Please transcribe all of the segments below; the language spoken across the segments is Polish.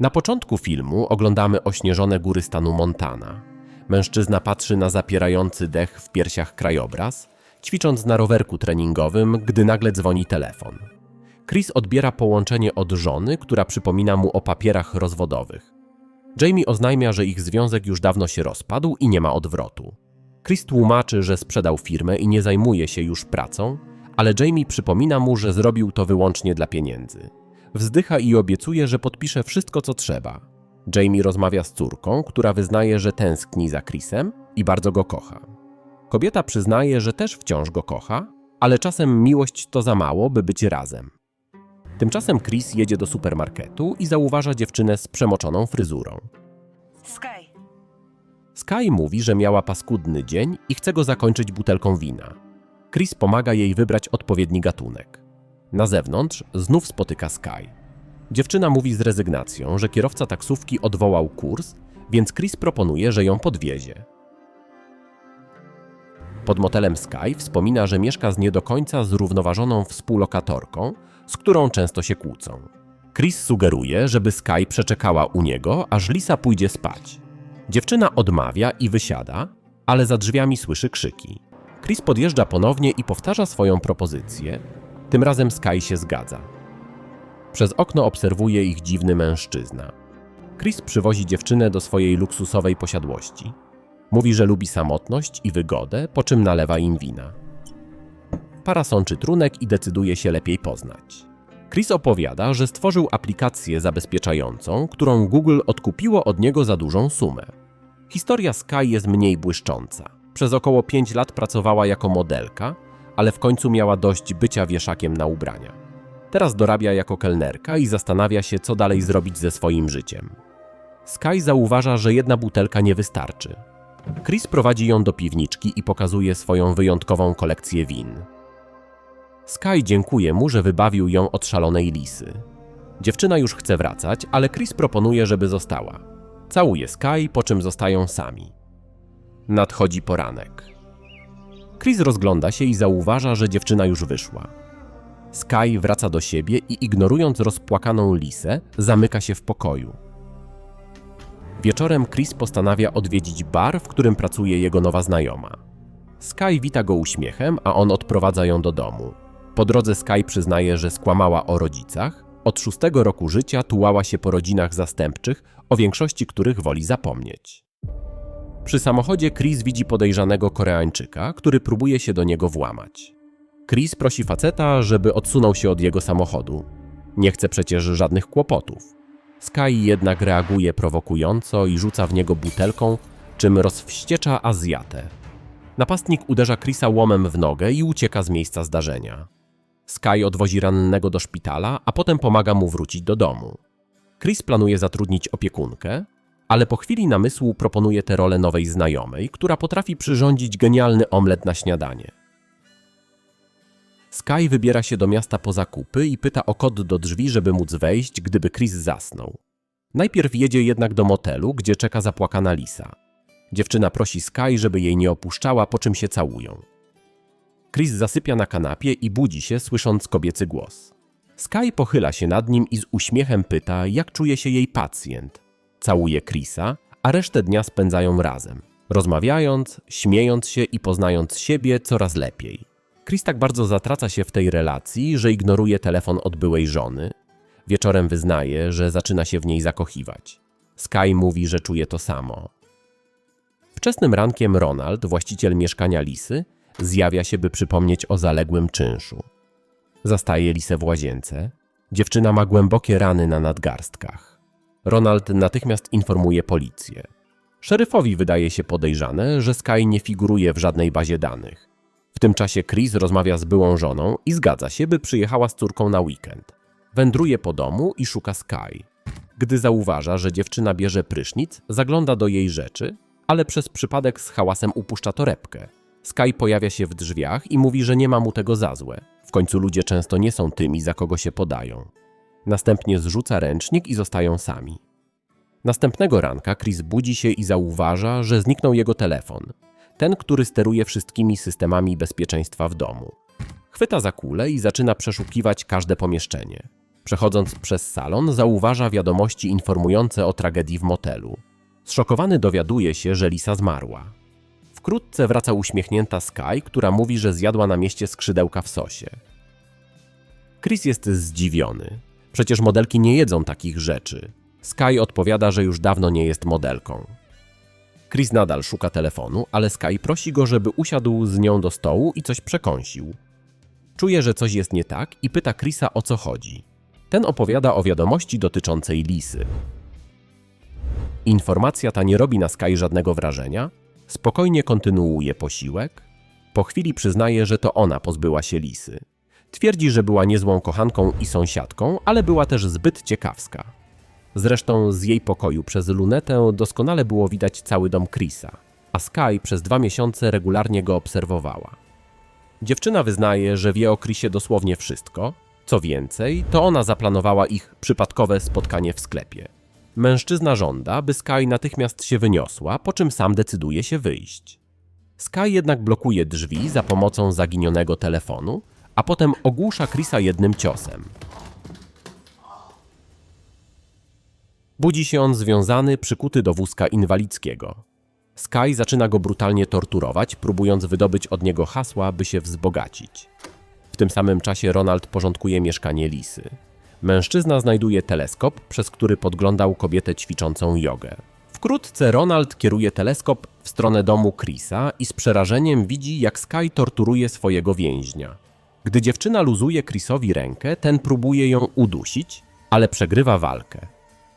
Na początku filmu oglądamy ośnieżone góry stanu Montana. Mężczyzna patrzy na zapierający dech w piersiach krajobraz, ćwicząc na rowerku treningowym, gdy nagle dzwoni telefon. Chris odbiera połączenie od żony, która przypomina mu o papierach rozwodowych. Jamie oznajmia, że ich związek już dawno się rozpadł i nie ma odwrotu. Chris tłumaczy, że sprzedał firmę i nie zajmuje się już pracą, ale Jamie przypomina mu, że zrobił to wyłącznie dla pieniędzy. Wzdycha i obiecuje, że podpisze wszystko, co trzeba. Jamie rozmawia z córką, która wyznaje, że tęskni za Chrisem i bardzo go kocha. Kobieta przyznaje, że też wciąż go kocha, ale czasem miłość to za mało, by być razem. Tymczasem Chris jedzie do supermarketu i zauważa dziewczynę z przemoczoną fryzurą. Sky, Sky mówi, że miała paskudny dzień i chce go zakończyć butelką wina. Chris pomaga jej wybrać odpowiedni gatunek. Na zewnątrz znów spotyka Sky. Dziewczyna mówi z rezygnacją, że kierowca taksówki odwołał kurs, więc Chris proponuje, że ją podwiezie. Pod motelem Sky wspomina, że mieszka z nie do końca zrównoważoną współlokatorką, z którą często się kłócą. Chris sugeruje, żeby Sky przeczekała u niego, aż Lisa pójdzie spać. Dziewczyna odmawia i wysiada, ale za drzwiami słyszy krzyki. Chris podjeżdża ponownie i powtarza swoją propozycję. Tym razem Sky się zgadza. Przez okno obserwuje ich dziwny mężczyzna. Chris przywozi dziewczynę do swojej luksusowej posiadłości. Mówi, że lubi samotność i wygodę, po czym nalewa im wina. Para sączy trunek i decyduje się lepiej poznać. Chris opowiada, że stworzył aplikację zabezpieczającą, którą Google odkupiło od niego za dużą sumę. Historia Sky jest mniej błyszcząca. Przez około 5 lat pracowała jako modelka, ale w końcu miała dość bycia wieszakiem na ubrania. Teraz dorabia jako kelnerka i zastanawia się, co dalej zrobić ze swoim życiem. Sky zauważa, że jedna butelka nie wystarczy. Chris prowadzi ją do piwniczki i pokazuje swoją wyjątkową kolekcję win. Sky dziękuje mu, że wybawił ją od szalonej lisy. Dziewczyna już chce wracać, ale Chris proponuje, żeby została. Całuje Sky, po czym zostają sami. Nadchodzi poranek. Chris rozgląda się i zauważa, że dziewczyna już wyszła. Sky wraca do siebie i ignorując rozpłakaną lisę, zamyka się w pokoju. Wieczorem Chris postanawia odwiedzić bar, w którym pracuje jego nowa znajoma. Sky wita go uśmiechem, a on odprowadza ją do domu. Po drodze Sky przyznaje, że skłamała o rodzicach. Od szóstego roku życia tułała się po rodzinach zastępczych, o większości których woli zapomnieć. Przy samochodzie Chris widzi podejrzanego Koreańczyka, który próbuje się do niego włamać. Chris prosi faceta, żeby odsunął się od jego samochodu. Nie chce przecież żadnych kłopotów. Sky jednak reaguje prowokująco i rzuca w niego butelką, czym rozwściecza Azjatę. Napastnik uderza Chrisa łomem w nogę i ucieka z miejsca zdarzenia. Sky odwozi rannego do szpitala, a potem pomaga mu wrócić do domu. Chris planuje zatrudnić opiekunkę, ale po chwili namysłu proponuje tę rolę nowej znajomej, która potrafi przyrządzić genialny omlet na śniadanie. Sky wybiera się do miasta po zakupy i pyta o kod do drzwi, żeby móc wejść, gdyby Chris zasnął. Najpierw jedzie jednak do motelu, gdzie czeka zapłakana Lisa. Dziewczyna prosi Sky, żeby jej nie opuszczała, po czym się całują. Chris zasypia na kanapie i budzi się, słysząc kobiecy głos. Sky pochyla się nad nim i z uśmiechem pyta, jak czuje się jej pacjent. Całuje Chrisa, a resztę dnia spędzają razem, rozmawiając, śmiejąc się i poznając siebie coraz lepiej. Chris tak bardzo zatraca się w tej relacji, że ignoruje telefon od byłej żony. Wieczorem wyznaje, że zaczyna się w niej zakochiwać. Sky mówi, że czuje to samo. Wczesnym rankiem Ronald, właściciel mieszkania Lisy, zjawia się, by przypomnieć o zaległym czynszu. Zastaje Lisę w łazience. Dziewczyna ma głębokie rany na nadgarstkach. Ronald natychmiast informuje policję. Szeryfowi wydaje się podejrzane, że Sky nie figuruje w żadnej bazie danych. W tym czasie Chris rozmawia z byłą żoną i zgadza się, by przyjechała z córką na weekend. Wędruje po domu i szuka Sky. Gdy zauważa, że dziewczyna bierze prysznic, zagląda do jej rzeczy, ale przez przypadek z hałasem upuszcza torebkę. Sky pojawia się w drzwiach i mówi, że nie ma mu tego za złe. W końcu ludzie często nie są tymi, za kogo się podają. Następnie zrzuca ręcznik i zostają sami. Następnego ranka Chris budzi się i zauważa, że zniknął jego telefon. Ten, który steruje wszystkimi systemami bezpieczeństwa w domu. Chwyta za kulę i zaczyna przeszukiwać każde pomieszczenie. Przechodząc przez salon, zauważa wiadomości informujące o tragedii w motelu. Zszokowany dowiaduje się, że Lisa zmarła. Wkrótce wraca uśmiechnięta Sky, która mówi, że zjadła na mieście skrzydełka w sosie. Chris jest zdziwiony. Przecież modelki nie jedzą takich rzeczy. Sky odpowiada, że już dawno nie jest modelką. Chris nadal szuka telefonu, ale Sky prosi go, żeby usiadł z nią do stołu i coś przekąsił. Czuje, że coś jest nie tak i pyta Chrisa o co chodzi. Ten opowiada o wiadomości dotyczącej Lisy. Informacja ta nie robi na Sky żadnego wrażenia, spokojnie kontynuuje posiłek. Po chwili przyznaje, że to ona pozbyła się Lisy. Twierdzi, że była niezłą kochanką i sąsiadką, ale była też zbyt ciekawska. Zresztą z jej pokoju przez lunetę doskonale było widać cały dom Chrisa, a Sky przez dwa miesiące regularnie go obserwowała. Dziewczyna wyznaje, że wie o Chrisie dosłownie wszystko. Co więcej, to ona zaplanowała ich przypadkowe spotkanie w sklepie. Mężczyzna żąda, by Sky natychmiast się wyniosła, po czym sam decyduje się wyjść. Sky jednak blokuje drzwi za pomocą zaginionego telefonu, a potem ogłusza Chrisa jednym ciosem. Budzi się on związany, przykuty do wózka inwalidzkiego. Sky zaczyna go brutalnie torturować, próbując wydobyć od niego hasła, by się wzbogacić. W tym samym czasie Ronald porządkuje mieszkanie Lisy. Mężczyzna znajduje teleskop, przez który podglądał kobietę ćwiczącą jogę. Wkrótce Ronald kieruje teleskop w stronę domu Chrisa i z przerażeniem widzi, jak Sky torturuje swojego więźnia. Gdy dziewczyna luzuje Chrisowi rękę, ten próbuje ją udusić, ale przegrywa walkę.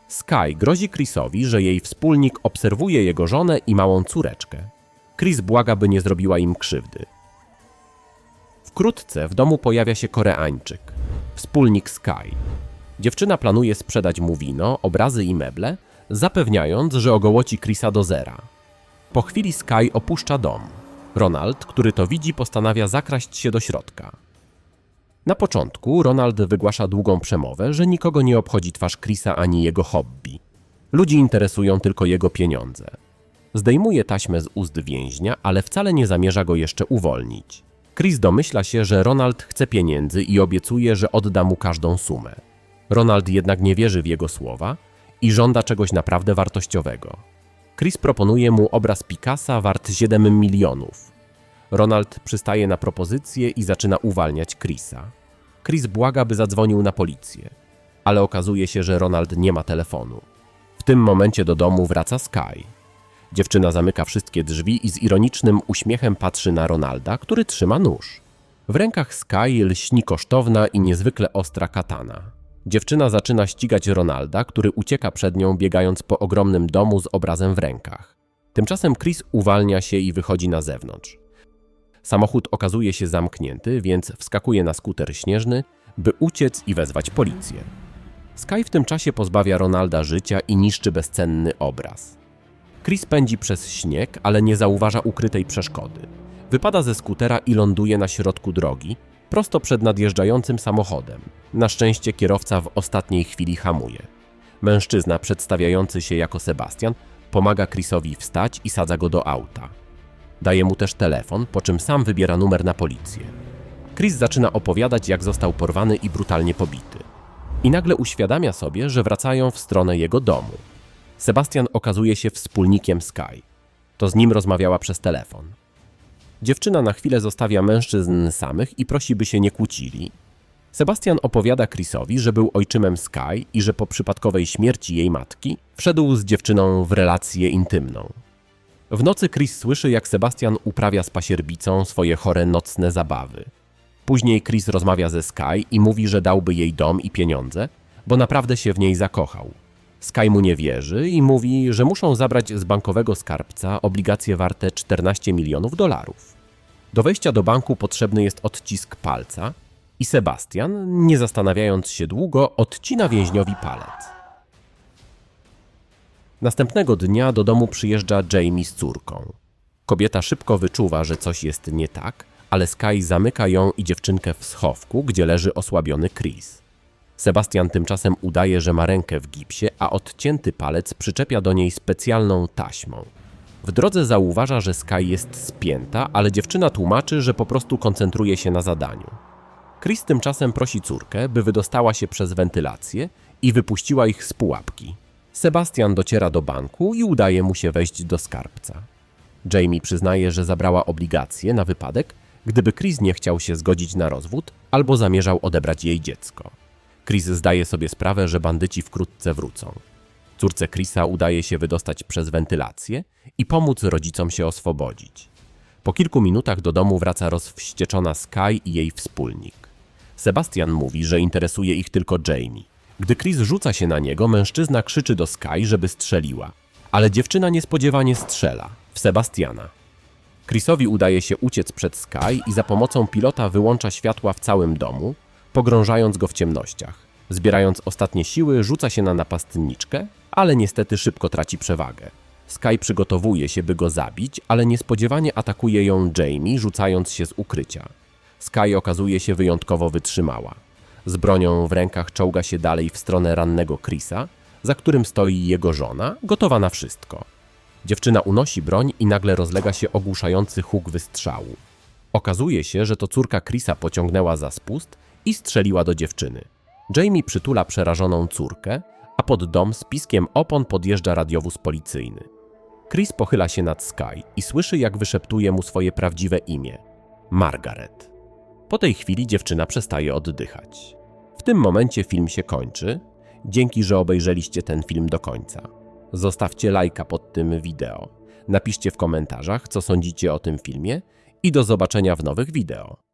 Sky grozi Chrisowi, że jej wspólnik obserwuje jego żonę i małą córeczkę. Chris błaga, by nie zrobiła im krzywdy. Wkrótce w domu pojawia się Koreańczyk, wspólnik Sky. Dziewczyna planuje sprzedać mu wino, obrazy i meble, zapewniając, że ogołoci Chrisa do zera. Po chwili Sky opuszcza dom. Ronald, który to widzi, postanawia zakraść się do środka. Na początku Ronald wygłasza długą przemowę, że nikogo nie obchodzi twarz Chrisa ani jego hobby. Ludzi interesują tylko jego pieniądze. Zdejmuje taśmę z ust więźnia, ale wcale nie zamierza go jeszcze uwolnić. Chris domyśla się, że Ronald chce pieniędzy i obiecuje, że odda mu każdą sumę. Ronald jednak nie wierzy w jego słowa i żąda czegoś naprawdę wartościowego. Chris proponuje mu obraz Picassa wart 7 milionów. Ronald przystaje na propozycję i zaczyna uwalniać Chrisa. Chris błaga, by zadzwonił na policję, ale okazuje się, że Ronald nie ma telefonu. W tym momencie do domu wraca Sky. Dziewczyna zamyka wszystkie drzwi i z ironicznym uśmiechem patrzy na Ronalda, który trzyma nóż. W rękach Sky lśni kosztowna i niezwykle ostra katana. Dziewczyna zaczyna ścigać Ronalda, który ucieka przed nią, biegając po ogromnym domu z obrazem w rękach. Tymczasem Chris uwalnia się i wychodzi na zewnątrz. Samochód okazuje się zamknięty, więc wskakuje na skuter śnieżny, by uciec i wezwać policję. Sky w tym czasie pozbawia Ronalda życia i niszczy bezcenny obraz. Chris pędzi przez śnieg, ale nie zauważa ukrytej przeszkody. Wypada ze skutera i ląduje na środku drogi, prosto przed nadjeżdżającym samochodem. Na szczęście kierowca w ostatniej chwili hamuje. Mężczyzna, przedstawiający się jako Sebastian, pomaga Chrisowi wstać i sadza go do auta. Daje mu też telefon, po czym sam wybiera numer na policję. Chris zaczyna opowiadać, jak został porwany i brutalnie pobity. I nagle uświadamia sobie, że wracają w stronę jego domu. Sebastian okazuje się wspólnikiem Sky. To z nim rozmawiała przez telefon. Dziewczyna na chwilę zostawia mężczyzn samych i prosi, by się nie kłócili. Sebastian opowiada Chrisowi, że był ojczymem Sky i że po przypadkowej śmierci jej matki wszedł z dziewczyną w relację intymną. W nocy Chris słyszy, jak Sebastian uprawia z pasierbicą swoje chore nocne zabawy. Później Chris rozmawia ze Sky i mówi, że dałby jej dom i pieniądze, bo naprawdę się w niej zakochał. Sky mu nie wierzy i mówi, że muszą zabrać z bankowego skarbca obligacje warte 14 milionów dolarów. Do wejścia do banku potrzebny jest odcisk palca i Sebastian, nie zastanawiając się długo, odcina więźniowi palec. Następnego dnia do domu przyjeżdża Jamie z córką. Kobieta szybko wyczuwa, że coś jest nie tak, ale Sky zamyka ją i dziewczynkę w schowku, gdzie leży osłabiony Chris. Sebastian tymczasem udaje, że ma rękę w gipsie, a odcięty palec przyczepia do niej specjalną taśmą. W drodze zauważa, że Sky jest spięta, ale dziewczyna tłumaczy, że po prostu koncentruje się na zadaniu. Chris tymczasem prosi córkę, by wydostała się przez wentylację i wypuściła ich z pułapki. Sebastian dociera do banku i udaje mu się wejść do skarbca. Jamie przyznaje, że zabrała obligacje na wypadek, gdyby Chris nie chciał się zgodzić na rozwód albo zamierzał odebrać jej dziecko. Chris zdaje sobie sprawę, że bandyci wkrótce wrócą. Córce Chrisa udaje się wydostać przez wentylację i pomóc rodzicom się oswobodzić. Po kilku minutach do domu wraca rozwścieczona Sky i jej wspólnik. Sebastian mówi, że interesuje ich tylko Jamie. Gdy Chris rzuca się na niego, mężczyzna krzyczy do Sky, żeby strzeliła, ale dziewczyna niespodziewanie strzela w Sebastiana. Chrisowi udaje się uciec przed Sky i za pomocą pilota wyłącza światła w całym domu, pogrążając go w ciemnościach. Zbierając ostatnie siły, rzuca się na napastniczkę, ale niestety szybko traci przewagę. Sky przygotowuje się, by go zabić, ale niespodziewanie atakuje ją Jamie, rzucając się z ukrycia. Sky okazuje się wyjątkowo wytrzymała. Z bronią w rękach czołga się dalej w stronę rannego Chrisa, za którym stoi jego żona, gotowa na wszystko. Dziewczyna unosi broń i nagle rozlega się ogłuszający huk wystrzału. Okazuje się, że to córka Chrisa pociągnęła za spust i strzeliła do dziewczyny. Jamie przytula przerażoną córkę, a pod dom z piskiem opon podjeżdża radiowóz policyjny. Chris pochyla się nad Sky i słyszy, jak wyszeptuje mu swoje prawdziwe imię Margaret. Po tej chwili dziewczyna przestaje oddychać. W tym momencie film się kończy. Dzięki, że obejrzeliście ten film do końca. Zostawcie lajka pod tym wideo. Napiszcie w komentarzach, co sądzicie o tym filmie i do zobaczenia w nowych wideo.